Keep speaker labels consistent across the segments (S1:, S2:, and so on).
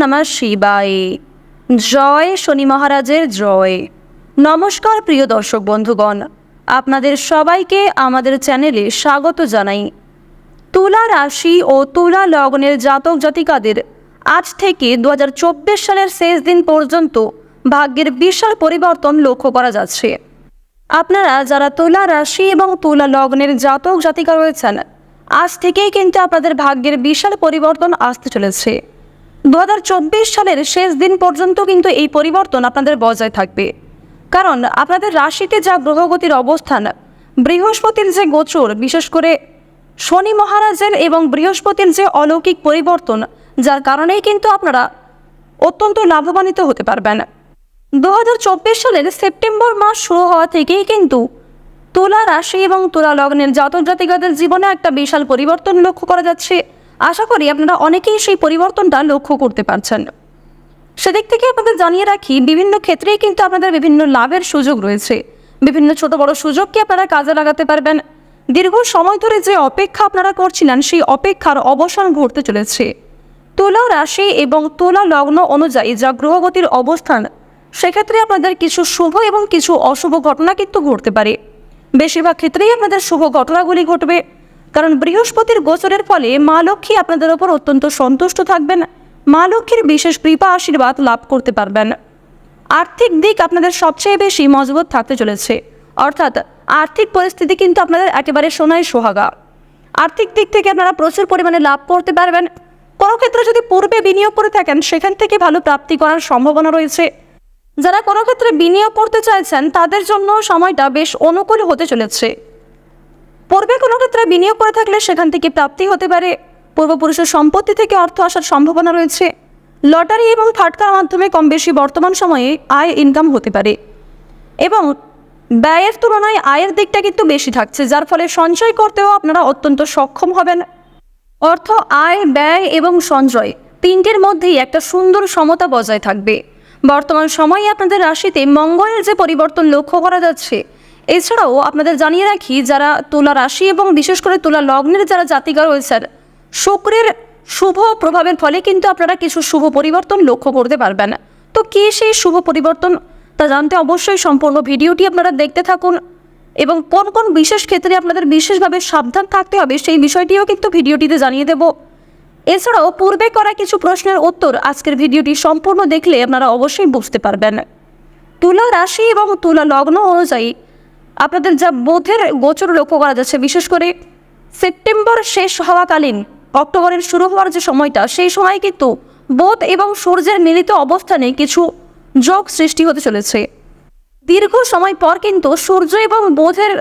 S1: নমঃ শিবায়। জয় শনি মহারাজের জয়। নমস্কার প্রিয় দর্শক বন্ধুগণ, আপনাদের সবাইকে আমাদের চ্যানেলে স্বাগত জানাই। তুলা রাশি ও তুলা লগ্নের জাতক জাতিকাদের আজ থেকে দুহাজার চব্বিশ সালের শেষ দিন পর্যন্ত ভাগ্যের বিশাল পরিবর্তন লক্ষ্য করা যাচ্ছে। আপনারা যারা তুলা রাশি এবং তুলা লগ্নের জাতক জাতিকা রয়েছেন, আজ থেকেই কিন্তু আপনাদের ভাগ্যের বিশাল পরিবর্তন আসতে চলেছে। দু হাজার চব্বিশ সালের শেষ দিন পর্যন্ত কিন্তু এই পরিবর্তন আপনাদের বজায় থাকবে। কারণ আপনাদের রাশিতে যা গ্রহগতির অবস্থান, বৃহস্পতির যে গোচর, বিশেষ করে শনি মহারাজের এবং বৃহস্পতির যে অলৌকিক পরিবর্তন, যার কারণেই কিন্তু আপনারা অত্যন্ত লাভবানিত হতে পারবেন। দু হাজার চব্বিশ সালের সেপ্টেম্বর মাস শুরু হওয়া থেকেই কিন্তু তুলা রাশি এবং তুলা লগ্নের জাতক জাতিকাদের জীবনে একটা বিশাল পরিবর্তন লক্ষ্য করা যাচ্ছে। আশা করি আপনারা অনেকেই সেই পরিবর্তনটা লক্ষ্য করতে পারছেন। সেদিক থেকে আপনাদের জানিয়ে রাখি, বিভিন্ন ক্ষেত্রেই কিন্তু আপনাদের বিভিন্ন লাভের সুযোগ রয়েছে। বিভিন্ন ছোট বড় সুযোগকে আপনারা কাজে লাগাতে পারবেন। দীর্ঘ সময় ধরে যে অপেক্ষা আপনারা করছিলেন, সেই অপেক্ষার অবসান ঘটতে চলেছে। তুলা রাশি এবং তুলা লগ্ন অনুযায়ী যা গ্রহগতির অবস্থান, সেক্ষেত্রে আপনাদের কিছু শুভ এবং কিছু অশুভ ঘটনা কিন্তু ঘটতে পারে। বেশিরভাগ ক্ষেত্রেই আপনাদের শুভ ঘটনাগুলি ঘটবে। কারণ বৃহস্পতির গোচরের ফলে মা লক্ষ্মী আপনাদের ওপর অত্যন্ত সন্তুষ্ট থাকবেন। মা লক্ষ্মীর বিশেষ কৃপা আশীর্বাদ লাভ করতে পারবেন। আর্থিক দিক আপনাদের সবচেয়ে বেশি মজবুত থাকতে চলেছে। অর্থাৎ আর্থিক পরিস্থিতি কিন্তু আপনাদের একেবারে সোনায় সোহাগা। আর্থিক দিক থেকে আপনারা প্রচুর পরিমাণে লাভ করতে পারবেন। কোনো ক্ষেত্রে যদি পূর্বে বিনিয়োগ করে থাকেন, সেখান থেকে ভালো প্রাপ্তি করার সম্ভাবনা রয়েছে। যারা কোনো ক্ষেত্রে বিনিয়োগ করতে চাইছেন, তাদের জন্য সময়টা বেশ অনুকূল হতে চলেছে। পূর্বে কোনো ক্ষেত্রে বিনিয়োগ করে থাকলে সেখান থেকে প্রাপ্তি হতে পারে। পূর্বপুরুষের সম্পত্তি থেকে অর্থ আসার সম্ভাবনা রয়েছে। লটারি এবং ফাটকার মাধ্যমে কম বেশি বর্তমান সময়ে আয় ইনকাম হতে পারে। এবং ব্যয়ের তুলনায় আয়ের দিকটা কিন্তু বেশি থাকছে, যার ফলে সঞ্চয় করতেও আপনারা অত্যন্ত সক্ষম হবেন। অর্থ, আয়, ব্যয় এবং সঞ্চয় তিনটের মধ্যেই একটা সুন্দর সমতা বজায় থাকবে। বর্তমান সময়ে আপনাদের রাশিতে মঙ্গলের যে পরিবর্তন লক্ষ্য করা যাচ্ছে এছাড়াও আপনাদের জানিয়ে রাখি, যারা তুলা রাশি এবং বিশেষ করে তুলা লগ্নের যারা জাতিকা রয়েছেন, শুক্রের শুভ প্রভাবের ফলে কিন্তু আপনারা কিছু শুভ পরিবর্তন লক্ষ্য করতে পারবেন। তো কী সেই শুভ পরিবর্তন তা জানতে অবশ্যই সম্পূর্ণ ভিডিওটি আপনারা দেখতে থাকুন এবং কোন কোন বিশেষ ক্ষেত্রে আপনাদের বিশেষভাবে সাবধান থাকতে হবে সেই বিষয়টিও কিন্তু ভিডিওটিতে জানিয়ে দেব। এছাড়াও পূর্বে করা কিছু প্রশ্নের উত্তর আজকের ভিডিওটি সম্পূর্ণ দেখলে আপনারা অবশ্যই বুঝতে পারবেন। তুলা রাশি এবং তুলা লগ্ন অনুযায়ী আপনাদের যা বোধের গোচর লক্ষ্য করা যাচ্ছে, বিশেষ করে সেপ্টেম্বর শেষ হওয়াকালীন অক্টোবরের শুরু হওয়ার যে সময়টা, সেই সময় কিন্তু বোধ এবং সূর্যের মিলিত অবস্থানে কিছু যোগ সৃষ্টি হতে চলেছে। দীর্ঘ সময় পর কিন্তু সূর্য এবং বোধের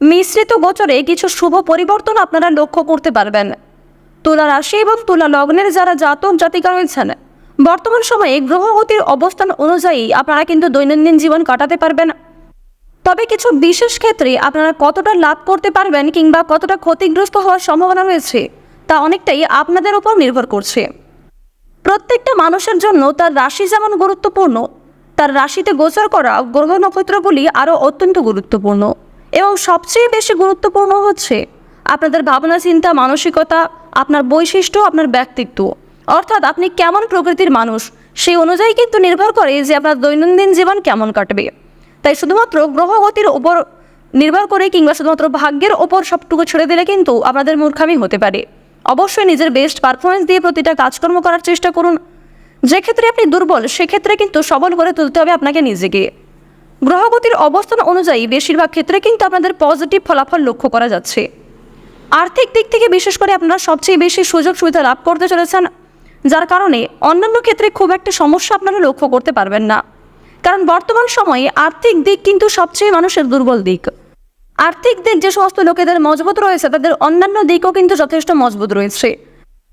S1: মিশ্রিত গোচরে কিছু শুভ পরিবর্তন আপনারা লক্ষ্য করতে পারবেন। তুলা রাশি এবং তুলা লগ্নের যারা জাতক জাতিকা রয়েছেন, বর্তমান সময়ে গ্রহগতির অবস্থান অনুযায়ী আপনারা কিন্তু দৈনন্দিন জীবন কাটাতে পারবেন। তবে কিছু বিশেষ ক্ষেত্রে আপনারা কতটা লাভ করতে পারবেন কিংবা কতটা ক্ষতিগ্রস্ত হওয়ার সম্ভাবনা রয়েছে, তা অনেকটাই আপনাদের উপর নির্ভর করছে। প্রত্যেকটা মানুষের জন্য তার রাশি যেমন গুরুত্বপূর্ণ, তার রাশিতে গোচর করা গ্রহ নক্ষত্রগুলি আরও অত্যন্ত গুরুত্বপূর্ণ এবং সবচেয়ে বেশি গুরুত্বপূর্ণ হচ্ছে আপনাদের ভাবনা, চিন্তা, মানসিকতা, আপনার বৈশিষ্ট্য, আপনার ব্যক্তিত্ব। অর্থাৎ আপনি কেমন প্রকৃতির মানুষ, সেই অনুযায়ী কিন্তু নির্ভর করে যে আপনার দৈনন্দিন জীবন কেমন কাটবে। তাই শুধুমাত্র গ্রহগতির উপর নির্ভর করে কিংবা শুধুমাত্র ভাগ্যের ওপর সবটুকু ছেড়ে দিলে কিন্তু আপনাদের মূর্খামি হতে পারে। অবশ্যই নিজের বেস্ট পারফরমেন্স দিয়ে প্রতিটা কাজকর্ম করার চেষ্টা করুন। যে ক্ষেত্রে আপনি দুর্বল, সেক্ষেত্রে কিন্তু সবল করে তুলতে হবে আপনাকে নিজেকে। গ্রহগতির অবস্থান অনুযায়ী বেশিরভাগ ক্ষেত্রে কিন্তু আপনাদের পজিটিভ ফলাফল লক্ষ্য করা যাচ্ছে। আর্থিক দিক থেকে বিশেষ করে আপনারা সবচেয়ে বেশি সুযোগ সুবিধা লাভ করতে চলেছেন, যার কারণে অন্যান্য ক্ষেত্রে খুব একটা সমস্যা আপনারা লক্ষ্য করতে পারবেন না। কারণ বর্তমান সময়ে আর্থিক দিক কিন্তু সবচেয়ে মানুষের দুর্বল দিক। আর্থিক দিক যে সমস্ত লোকেদের মজবুত রয়েছে, তাদের অন্যান্য দিকও কিন্তু যথেষ্ট মজবুত রয়েছে।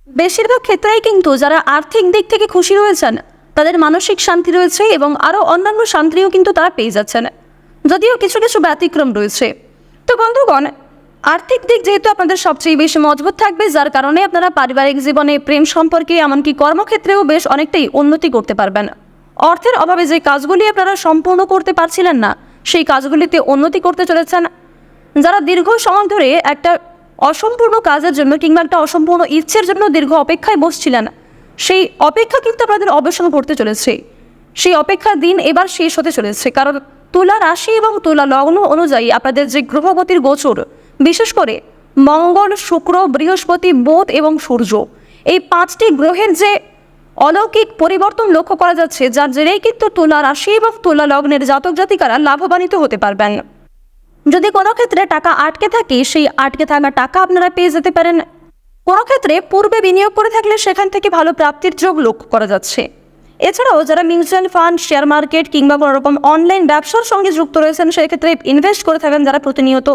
S1: বেশিরভাগ ক্ষেত্রেই কিন্তু যারা আর্থিক দিক থেকে খুশি রয়েছেন, তাদের মানসিক শান্তি রয়েছে এবং আরও অন্যান্য শান্তিও কিন্তু তারা পেয়ে যাচ্ছেন। যদিও কিছু কিছু ব্যতিক্রম রয়েছে। তো বন্ধুগণ, আর্থিক দিক যেহেতু আপনাদের সবচেয়ে বেশি মজবুত থাকবে, যার কারণে আপনারা পারিবারিক জীবনে, প্রেম সম্পর্কে, এমনকি কর্মক্ষেত্রেও বেশ অনেকটাই উন্নতি করতে পারবেন। অর্থের অভাবে যে কাজগুলি আপনারা সম্পূর্ণ করতে পারছিলেন না, সেই কাজগুলিতে উন্নতি করতে চলেছেন। যারা দীর্ঘ সময় ধরে একটা অসম্পূর্ণ কাজের জন্য কিংবা একটা অসম্পূর্ণ ইচ্ছের জন্য দীর্ঘ অপেক্ষায় বসছিলেন, সেই অপেক্ষা কিন্তু আপনাদের অবসান ঘটতে চলেছে। সেই অপেক্ষার দিন এবার শেষ হতে চলেছে, কারণ তুলা রাশি এবং তুলা লগ্ন অনুযায়ী আপনাদের যে গ্রহগতির গোচর, বিশেষ করে মঙ্গল, শুক্র, বৃহস্পতি, বুধ এবং সূর্য, এই পাঁচটি গ্রহের যে অলৌকিক পরিবর্তন লক্ষ্য করা যাচ্ছে, যার জেরেই কিন্তু তুলা রাশি এবং তুলা লগ্নের জাতক জাতিকারা লাভবানিত হতে পারবেন। যদি কোনো ক্ষেত্রে টাকা আটকে থাকে, সেই আটকে থাকা টাকা আপনারা পেয়ে যেতে পারেন। কোনো ক্ষেত্রে পূর্বে বিনিয়োগ করে থাকলে সেখান থেকে ভালো প্রাপ্তির যোগ লক্ষ্য করা যাচ্ছে। এছাড়াও যারা মিউচুয়াল ফান্ড, শেয়ার মার্কেট কিংবা কোনো রকম অনলাইন ব্যবসার সঙ্গে যুক্ত রয়েছেন, সেক্ষেত্রে ইনভেস্ট করে থাকেন যারা প্রতিনিয়ত।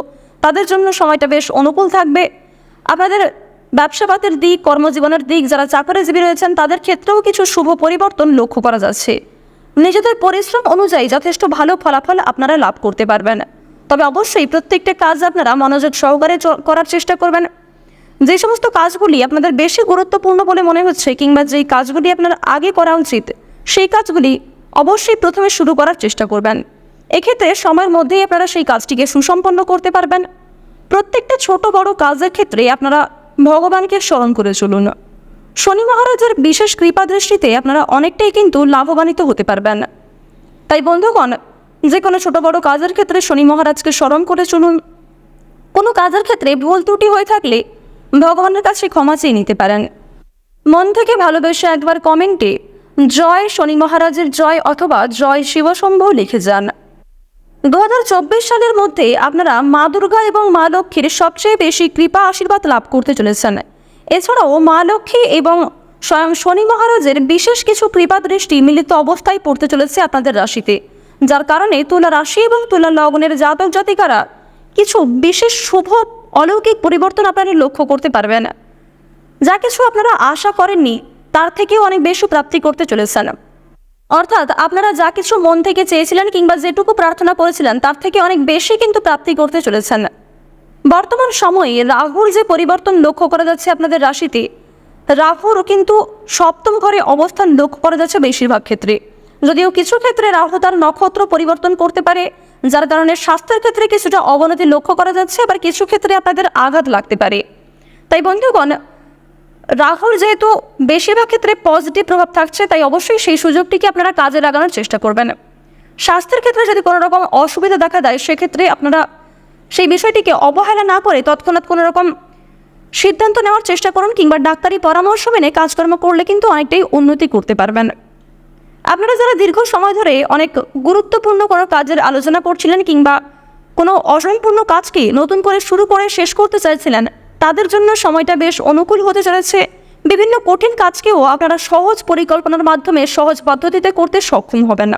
S1: তাদের জন্য সময়টা বেশ অনুকূল থাকবে। আপনাদের ব্যবসাপাতের দিক, কর্মজীবনের দিক, যারা চাকরিজীবী রয়েছেন, তাদের ক্ষেত্রেও কিছু শুভ পরিবর্তন লক্ষ্য করা যাচ্ছে। নিজেদের পরিশ্রম অনুযায়ী যথেষ্ট ভালো ফলাফল আপনারা লাভ করতে পারবেন। তবে অবশ্যই প্রত্যেকটা কাজ আপনারা মনোযোগ সহকারে করার চেষ্টা করবেন। যে সমস্ত কাজগুলি আপনাদের বেশি গুরুত্বপূর্ণ বলে মনে হচ্ছে, কিংবা যেই কাজগুলি আপনার আগে করা উচিত, সেই কাজগুলি অবশ্যই প্রথমে শুরু করার চেষ্টা করবেন। এক্ষেত্রে সময়ের মধ্যেই আপনারা সেই কাজটিকে সুসম্পন্ন করতে পারবেন। প্রত্যেকটা ছোট বড় কাজের ক্ষেত্রে আপনারা ভগবানকে স্মরণ করে চলুন। শনি মহারাজের বিশেষ কৃপা দৃষ্টিতে আপনারা অনেকটাই কিন্তু লাভবানিত হতে পারবেন। তাই বন্ধুগণ, যে কোনো ছোট বড় কাজের ক্ষেত্রে শনি মহারাজকে স্মরণ করে চলুন। কোনো কাজের ক্ষেত্রে ভুল ত্রুটি হয়ে থাকলে ভগবানের কাছে ক্ষমা চেয়ে নিতে পারেন। মন থেকে ভালোবেসে একবার কমেন্টে জয় শনি মহারাজের জয় অথবা জয় শিবশম্ভ লিখে যান। দু হাজার চব্বিশ সালের মধ্যে আপনারা মা দুর্গা এবং মা লক্ষ্মীর সবচেয়ে বেশি কৃপা আশীর্বাদ লাভ করতে চলেছেন। এছাড়াও মা লক্ষ্মী এবং স্বয়ং শনি মহারাজের বিশেষ কিছু কৃপা দৃষ্টি মিলিত অবস্থায় পড়তে চলেছে আপনাদের রাশিতে। যার কারণে তুলা রাশি এবং তুলা লগ্নের জাতক জাতিকারা কিছু বিশেষ শুভ অলৌকিক পরিবর্তন আপনারা লক্ষ্য করতে পারবেন। যা কিছু আপনারা আশা করেননি, তার থেকেও অনেক বেশি প্রাপ্তি করতে চলেছেন। অর্থাৎ আপনারা যা কিছু মন থেকে চেয়েছিলেন কিংবা যেটুকু প্রার্থনা করেছিলেন, তার থেকে অনেক বেশি কিন্তু প্রাপ্তি করতে চলেছেন। বর্তমান সময়ে রাহুর যে পরিবর্তন লক্ষ্য করা যাচ্ছে আপনাদের রাশিতে, রাহুর কিন্তু সপ্তম ঘরে অবস্থান লক্ষ্য করা যাচ্ছে বেশিরভাগ ক্ষেত্রে। যদিও কিছু ক্ষেত্রে রাহু তার নক্ষত্র পরিবর্তন করতে পারে, যার কারণে স্বাস্থ্যের ক্ষেত্রে কিছুটা অবনতি লক্ষ্য করা যাচ্ছে, আবার কিছু ক্ষেত্রে আপনাদের আঘাত লাগতে পারে। তাই বন্ধুগণ রাহুর যেহেতু বেশিরভাগ ক্ষেত্রে পজিটিভ প্রভাব থাকছে, তাই অবশ্যই সেই সুযোগটিকে আপনারা কাজে লাগানোর চেষ্টা করবেন। স্বাস্থ্যের ক্ষেত্রে যদি কোনো রকম অসুবিধা দেখা দেয়, সেক্ষেত্রে আপনারা সেই বিষয়টিকে অবহেলা না করে তৎক্ষণাৎ কোনো রকম সিদ্ধান্ত নেওয়ার চেষ্টা করুন কিংবা ডাক্তারি পরামর্শ মেনে কাজকর্ম করলে কিন্তু অনেকটাই উন্নতি করতে পারবেন। আপনারা যারা দীর্ঘ সময় ধরে অনেক গুরুত্বপূর্ণ কোনো কাজের আলোচনা করছিলেন কিংবা কোনো অসম্পূর্ণ কাজকে নতুন করে শুরু করে শেষ করতে চাইছিলেন তাদের জন্য সময়টা বেশ অনুকূল হতে চলেছে। বিভিন্ন কঠিন কাজকেও আপনারা সহজ পরিকল্পনার মাধ্যমে সহজ পদ্ধতিতে করতে সক্ষম হবেন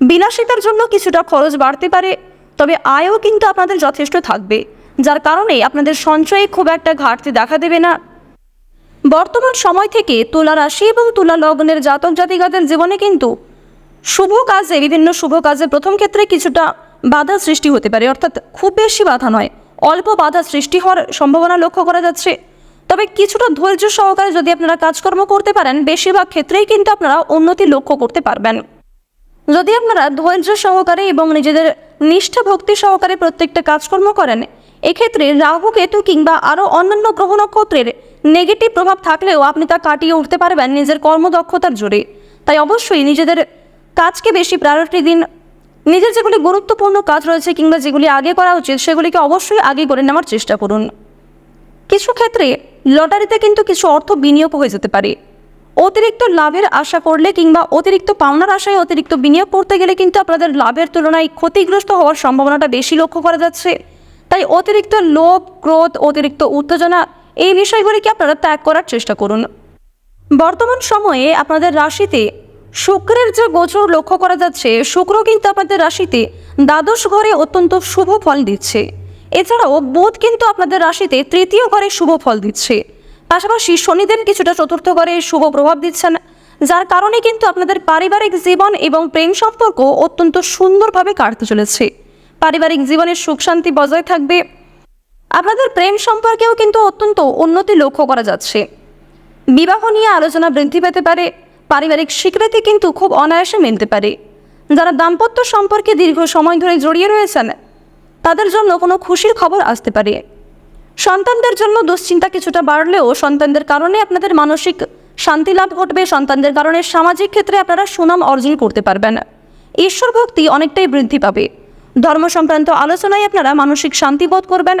S1: বিলাসিতার জন্য কিছুটা খরচ বাড়তে পারে, তবে আয়ও কিন্তু আপনাদের যথেষ্ট থাকবে, যার কারণে আপনাদের সঞ্চয়ে খুব একটা ঘাটতি দেখা দেবে না। বর্তমান সময় থেকে তুলা রাশি এবং তুলা লগ্নের জাতক জাতিকাদের জীবনে কিন্তু শুভ কাজে, বিভিন্ন শুভ কাজে প্রথম ক্ষেত্রে কিছুটা বাধা সৃষ্টি হতে পারে, অর্থাৎ খুব বেশি বাধা নয়। অল্প বাধা সৃষ্টি হওয়ার সম্ভাবনা লক্ষ্য করা যাচ্ছে। তবে কিছুটা ধৈর্য সহকারে যদি আপনারা কাজকর্ম করতে পারেন, বেশিরভাগ ক্ষেত্রেই কিন্তু আপনারা উন্নতি লক্ষ্য করতে পারবেন। যদি আপনারা ধৈর্য সহকারে এবং নিজেদের নিষ্ঠা ভক্তি সহকারে প্রত্যেকটা কাজকর্ম করেন, এক্ষেত্রে রাহু কেতু কিংবা আরও অন্যান্য গ্রহ নক্ষত্রের নেগেটিভ প্রভাব থাকলেও আপনি তা কাটিয়ে উঠতে পারবেন নিজের কর্মদক্ষতার জোরে। তাই অবশ্যই নিজেদের কাজকে বেশি প্রায়োরিটি দিন নিজের যেগুলি গুরুত্বপূর্ণ কাজ রয়েছে কিংবা যেগুলি আগে করা উচিত, সেগুলিকে অবশ্যই আগে করে নেওয়ার চেষ্টা করুন। কিছু ক্ষেত্রে লটারিতে কিন্তু কিছু অর্থ বিনিয়োগ হয়ে যেতে পারে। অতিরিক্ত লাভের আশা করলে কিংবা অতিরিক্ত পাওনার আশায় অতিরিক্ত বিনিয়োগ করতে গেলে কিন্তু আপনাদের লাভের তুলনায় ক্ষতিগ্রস্ত হওয়ার সম্ভাবনাটা বেশি লক্ষ্য করা যাচ্ছে। তাই অতিরিক্ত লোভ, ক্রোধ, অতিরিক্ত উত্তেজনা, এই বিষয়গুলিকে আপনারা ত্যাগ করার চেষ্টা করুন। বর্তমান সময়ে আপনাদের রাশিতে শুক্রের যে গোচর লক্ষ্য করা যাচ্ছে, শুক্র কিন্তু আপনাদের রাশিতে দ্বাদশ ঘরে অত্যন্ত শুভ ফল দিচ্ছে। এছাড়াও বুধ কিন্তু আপনাদের রাশিতে তৃতীয় ঘরে শুভ ফল দিচ্ছে। পাশাপাশি শনিদেব কিছুটা চতুর্থ ঘরে শুভ প্রভাব দিচ্ছেন, যার কারণে কিন্তু আপনাদের পারিবারিক জীবন এবং প্রেম সম্পর্ক অত্যন্ত সুন্দরভাবে কাটতে চলেছে। পারিবারিক জীবনের সুখ শান্তি বজায় থাকবে। আপনাদের প্রেম সম্পর্কেও কিন্তু অত্যন্ত উন্নতি লক্ষ্য করা যাচ্ছে। বিবাহ নিয়ে আলোচনা বৃদ্ধি পেতে পারে। পারিবারিক স্বীকৃতি কিন্তু খুব অনায়াসে মিলতে পারে। যারা দাম্পত্য সম্পর্কে দীর্ঘ সময় ধরে জড়িয়ে রয়েছেন, তাদের জন্য কোনো খুশির খবর আসতে পারে। সন্তানদের জন্য দুশ্চিন্তা কিছুটা বাড়লেও সন্তানদের কারণে আপনাদের মানসিক শান্তি লাভ ঘটবে, সন্তানদের কারণে সামাজিক ক্ষেত্রে আপনারা সুনাম অর্জন করতে পারবেন। ঈশ্বর ভক্তি অনেকটাই বৃদ্ধি পাবে। ধর্ম সংক্রান্ত আলোচনায় আপনারা মানসিক শান্তি বোধ করবেন।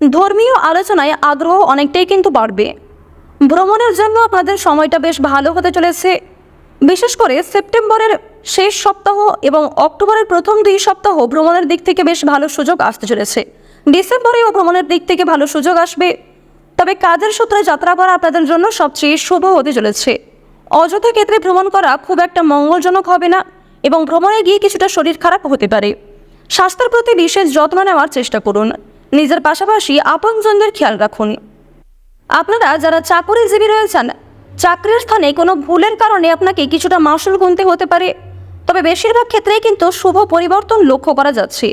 S1: ধর্মীয় আলোচনায় আগ্রহ অনেকটাই কিন্তু বাড়বে। ভ্রমণের জন্য আপনাদের সময়টা বেশ ভালো হতে চলেছে। বিশেষ করে সেপ্টেম্বরের শেষ সপ্তাহ এবং অক্টোবরের প্রথম দুই সপ্তাহ ভ্রমণের দিক থেকে বেশ ভালো সুযোগ আসতে চলেছে। ডিসেম্বরেও ভ্রমণের দিক থেকে ভালো সুযোগ আসবে। তবে কাজের সূত্রে যাত্রা করা আপনাদের জন্য সবচেয়ে শুভ হতে চলেছে। অযথা ক্ষেত্রে ভ্রমণ করা খুব একটা মঙ্গলজনক হবে না এবং ভ্রমণে গিয়ে কিছুটা শরীর খারাপ হতে পারে। স্বাস্থ্যের প্রতি বিশেষ যত্ন নেওয়ার চেষ্টা করুন। নিজের পাশাপাশি আপনজনদের খেয়াল রাখুন। আপনারা যারা চাকরিজীবী রয়েছেন, চাকরির স্থানে কোনো ভুলের কারণে আপনাকে কিছুটা মাসুল গুনতে হতে পারে। তবে বেশিরভাগ ক্ষেত্রেই কিন্তু শুভ পরিবর্তন লক্ষ্য করা যাচ্ছে।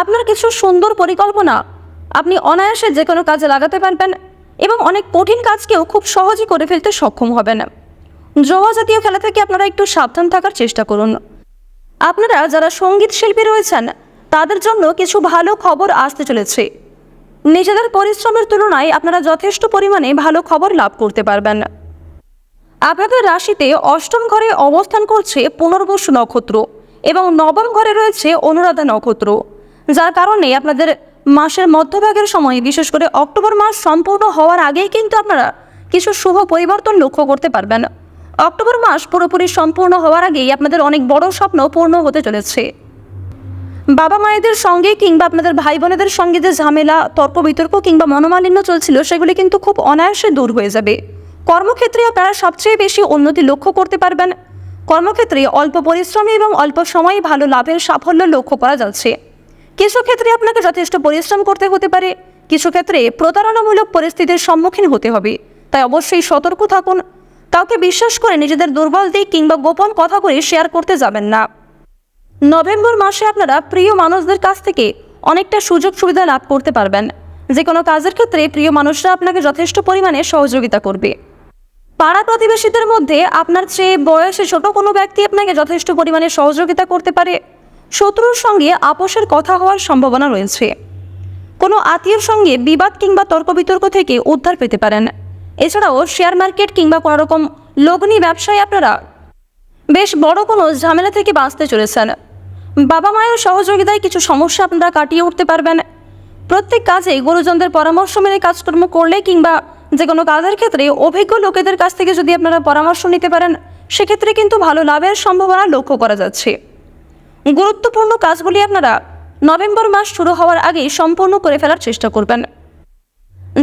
S1: আপনার কিছু সুন্দর পরিকল্পনা আপনি অনায়াসে যে কোনো কাজে লাগাতে পারবেন এবং অনেক কঠিন কাজকেও খুব সহজে করে ফেলতে সক্ষম হবেন। জোয়া জাতীয় খেলা থেকে আপনারা একটু সাবধান থাকার চেষ্টা করুন। আপনারা যারা সংগীত শিল্পী রয়েছেন, তাদের জন্য কিছু ভালো খবর আসতে চলেছে। নিজেদের পরিশ্রমের তুলনায় আপনারা যথেষ্ট পরিমাণে ভালো খবর লাভ করতে পারবেন। আপনাদের রাশিতে অষ্টম ঘরে অবস্থান করছে পুনর্বসু নক্ষত্র এবং নবম ঘরে রয়েছে অনুরাধা নক্ষত্র, যার কারণে আপনাদের মাসের মধ্যভাগের সময়, বিশেষ করে অক্টোবর মাস সম্পূর্ণ হওয়ার আগেই কিন্তু আপনারা কিছু শুভ পরিবর্তন লক্ষ্য করতে পারবেন। অক্টোবর মাস পুরোপুরি সম্পূর্ণ হওয়ার আগেই আপনাদের অনেক বড় স্বপ্ন পূর্ণ হতে চলেছে। বাবা মায়েদের সঙ্গে কিংবা আপনাদের ভাই বোনেদের সঙ্গে যে ঝামেলা, তর্ক বিতর্ক কিংবা মনোমালিন্য চলছিল, সেগুলি কিন্তু খুব অনায়াসে দূর হয়ে যাবে। কর্মক্ষেত্রে আপনারা সবচেয়ে বেশি উন্নতি লক্ষ্য করতে পারবেন। কর্মক্ষেত্রে অল্প পরিশ্রমী এবং অল্প সময়ে ভালো লাভের সাফল্য লক্ষ্য করা যাচ্ছে। কিছু ক্ষেত্রে আপনাকে যথেষ্ট পরিশ্রম করতে হতে পারে। কিছু ক্ষেত্রে প্রতারণামূলক পরিস্থিতির সম্মুখীন হতে হবে। তাই অবশ্যই সতর্ক থাকুন। কাউকে বিশ্বাস করে নিজেদের দুর্বল দিক কিংবা গোপন কথা করে শেয়ার করতে যাবেন না। নভেম্বর মাসে আপনারা প্রিয় মানুষদের কাছ থেকে অনেকটা সুযোগ সুবিধা লাভ করতে পারবেন। যে কোনো কাজের ক্ষেত্রে প্রিয় মানুষরা আপনাকে যথেষ্ট পরিমাণে সহযোগিতা করবে। পাড়া প্রতিবেশীদের মধ্যে আপনার চেয়ে বয়সে ছোট কোনো ব্যক্তি আপনাকে যথেষ্ট পরিমাণে সহযোগিতা করতে পারে। শত্রুর সঙ্গে আপোষের কথা হওয়ার সম্ভাবনা রয়েছে। কোনো আত্মীয়র সঙ্গে বিবাদ কিংবা তর্ক বিতর্ক থেকে উদ্ধার পেতে পারেন। এছাড়াও শেয়ার মার্কেট কিংবা কোনো রকম লগ্নি ব্যবসায় আপনারা বেশ বড় কোনো ঝামেলা থেকে বাঁচতে চলেছেন। বাবা মায়ের সহযোগিতায় কিছু সমস্যা আপনারা কাটিয়ে উঠতে পারবেন। প্রত্যেক কাজে গুরুজনদের পরামর্শ মেনে কাজকর্ম করলে কিংবা যে কোনো কাজের ক্ষেত্রে অভিজ্ঞ লোকেদের কাছ থেকে যদি আপনারা পরামর্শ নিতে পারেন, সেক্ষেত্রে কিন্তু ভালো লাভের সম্ভাবনা লক্ষ্য করা যাচ্ছে। গুরুত্বপূর্ণ কাজগুলি আপনারা নভেম্বর মাস শুরু হওয়ার আগেই সম্পূর্ণ করে ফেলার চেষ্টা করবেন।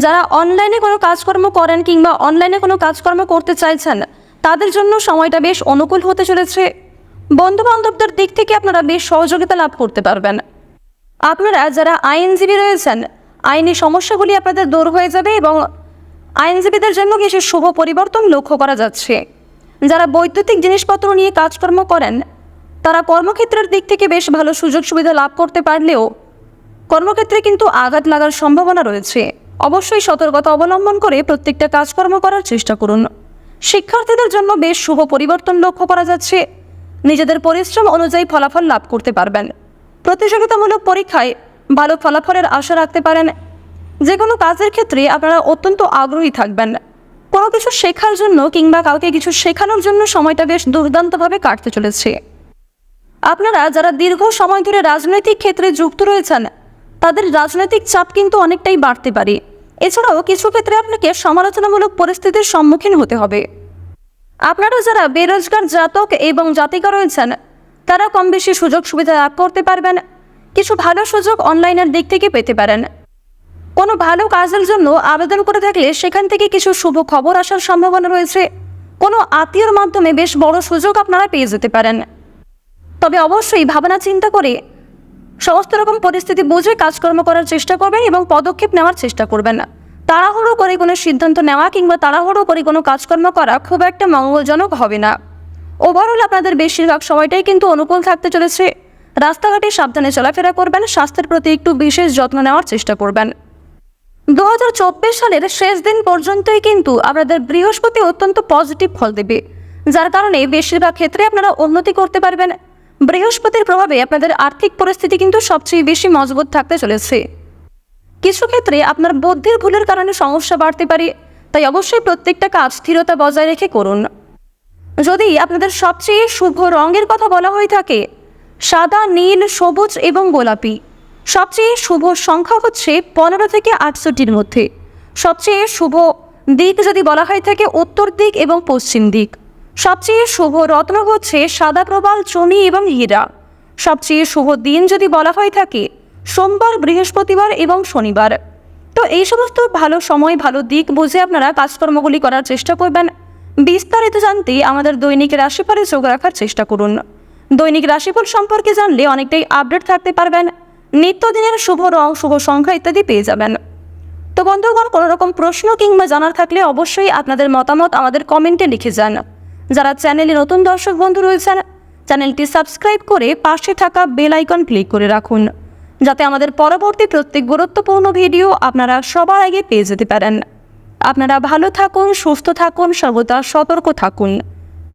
S1: যারা অনলাইনে কোনো কাজকর্ম করেন কিংবা অনলাইনে কোনো কাজকর্ম করতে চাইছেন, তাদের জন্য সময়টা বেশ অনুকূল হতে চলেছে। বন্ধু বান্ধবদের দিক থেকে আপনারা বেশ সহযোগিতা লাভ করতে পারবেন। আপনারা যারা আইনজীবী রয়েছেন, আইনি সমস্যাগুলি আপনাদের দূর হয়ে যাবে এবং আইনজীবীদের জন্য কিছু শুভ পরিবর্তন লক্ষ্য করা যাচ্ছে। যারা বৈদ্যুতিক জিনিসপত্র নিয়ে কাজকর্ম করেন, তারা কর্মক্ষেত্রের দিক থেকে বেশ ভালো সুযোগ সুবিধা লাভ করতে পারলেও কর্মক্ষেত্রে কিন্তু আঘাত লাগার সম্ভাবনা রয়েছে। অবশ্যই সতর্কতা অবলম্বন করে প্রত্যেকটা কাজকর্ম করার চেষ্টা করুন। শিক্ষার্থীদের জন্য বেশ শুভ পরিবর্তন লক্ষ্য করা যাচ্ছে। নিজেদের পরিশ্রম অনুযায়ী ফলাফল লাভ করতে পারবেন। প্রতিযোগিতামূলক পরীক্ষায় ভালো ফলাফলের আশা রাখতে পারেন। যে কোনো কাজের ক্ষেত্রে আপনারা অত্যন্ত আগ্রহী থাকবেন। কোনো কিছু শেখার জন্য কিংবা কাউকে কিছু শেখানোর জন্য সময়টা বেশ দুর্দান্তভাবে কাটতে চলেছে। আপনারা যারা দীর্ঘ সময় ধরে রাজনৈতিক ক্ষেত্রে যুক্ত রয়েছেন, তাদের রাজনৈতিক চাপ কিন্তু অনেকটাই বাড়তে পারে। এছাড়াও কিছু ক্ষেত্রে আপনাকে সমালোচনামূলক পরিস্থিতির সম্মুখীন হতে হবে। আপনারা যারা বেরোজগার জাতক এবং জাতিকা রয়েছেন, তারা কম বেশি সুযোগ সুবিধা লাভ করতে পারবেন, কিছু ভালো সুযোগ অনলাইনের দিক থেকে পেতে পারেন। কোনো ভালো কাজের জন্য আবেদন করে থাকলে সেখান থেকে কিছু শুভ খবর আসার সম্ভাবনা রয়েছে। কোনো আত্মীয়র মাধ্যমে বেশ বড় সুযোগ আপনারা পেয়ে যেতে পারেন। তবে অবশ্যই ভাবনা চিন্তা করে সমস্ত রকম পরিস্থিতি বুঝে কাজকর্ম করার চেষ্টা করবেন এবং পদক্ষেপ নেওয়ার চেষ্টা করবেন। না তাড়াহুড়ো করে কোনো সিদ্ধান্ত নেওয়া কিংবা তাড়াহুড়ো করে কোনো কাজকর্ম করা খুব একটা মঙ্গলজনক হবে না। ওভারঅল আপনাদের বেশিরভাগ সময়টাই কিন্তু অনুকূল থাকতে চলেছে। রাস্তাঘাটে সাবধানে চলাফেরা করবেন, স্বাস্থ্যের প্রতি একটু বিশেষ যত্ন নেওয়ার চেষ্টা করবেন। দু হাজার চব্বিশ সালের শেষ দিন পর্যন্তই কিন্তু আপনাদের বৃহস্পতি অত্যন্ত পজিটিভ ফল দেবে। যার কারণে বেশিরভাগ ক্ষেত্রে আপনারা উন্নতি করতে পারবেন। বৃহস্পতির প্রভাবে আপনাদের আর্থিক পরিস্থিতি কিন্তু সবচেয়ে বেশি মজবুত থাকতে চলেছে। কিছু ক্ষেত্রে আপনার বুদ্ধির ভুলের কারণে সমস্যা বাড়তে পারে, তাই অবশ্যই প্রত্যেকটা কাজ স্থিরতা বজায় রেখে করুন। যদি আপনাদের সবচেয়ে শুভ রঙের কথা বলা হয়ে থাকে, সাদা, নীল, সবুজ এবং গোলাপি, সবচেয়ে শুভ সংখ্যা হচ্ছে পনেরো থেকে আটষট্টির মধ্যে। সবচেয়ে শুভ দিক যদি বলা হয়ে থাকে উত্তর দিক এবং পশ্চিম দিক। সবচেয়ে শুভ রত্ন হচ্ছে সাদা প্রবাল, চনি এবং হীরা। সবচেয়ে শুভ দিন যদি বলা হয়ে থাকে সোমবার, বৃহস্পতিবার এবং শনিবার। তো এই সমস্ত ভালো সময়, ভালো দিক বুঝে আপনারা কাজকর্মগুলি করার চেষ্টা করবেন। বিস্তারিত জানতে আমাদের দৈনিক রাশিফলে চোখ রাখার চেষ্টা করুন। দৈনিক রাশিফল সম্পর্কে জানলে অনেকটাই আপডেট থাকতে পারবেন। নিত্যদিনের শুভ রং, শুভ সংখ্যা ইত্যাদি পেয়ে যাবেন। তো বন্ধুগণ কোনো রকম প্রশ্ন কিংবা জানার থাকলে অবশ্যই আপনাদের মতামত আমাদের কমেন্টে লিখে যান। যারা চ্যানেলে নতুন দর্শক বন্ধু রয়েছেন, চ্যানেলটি সাবস্ক্রাইব করে পাশে থাকা বেল আইকন ক্লিক করে রাখুন। যাতে আমাদের পরবর্তী প্রত্যেক গুরুত্বপূর্ণ ভিডিও আপনারা সবার আগে পেয়ে যেতে পারেন। আপনারা ভালো থাকুন, সুস্থ থাকুন, সর্বদা সতর্ক থাকুন।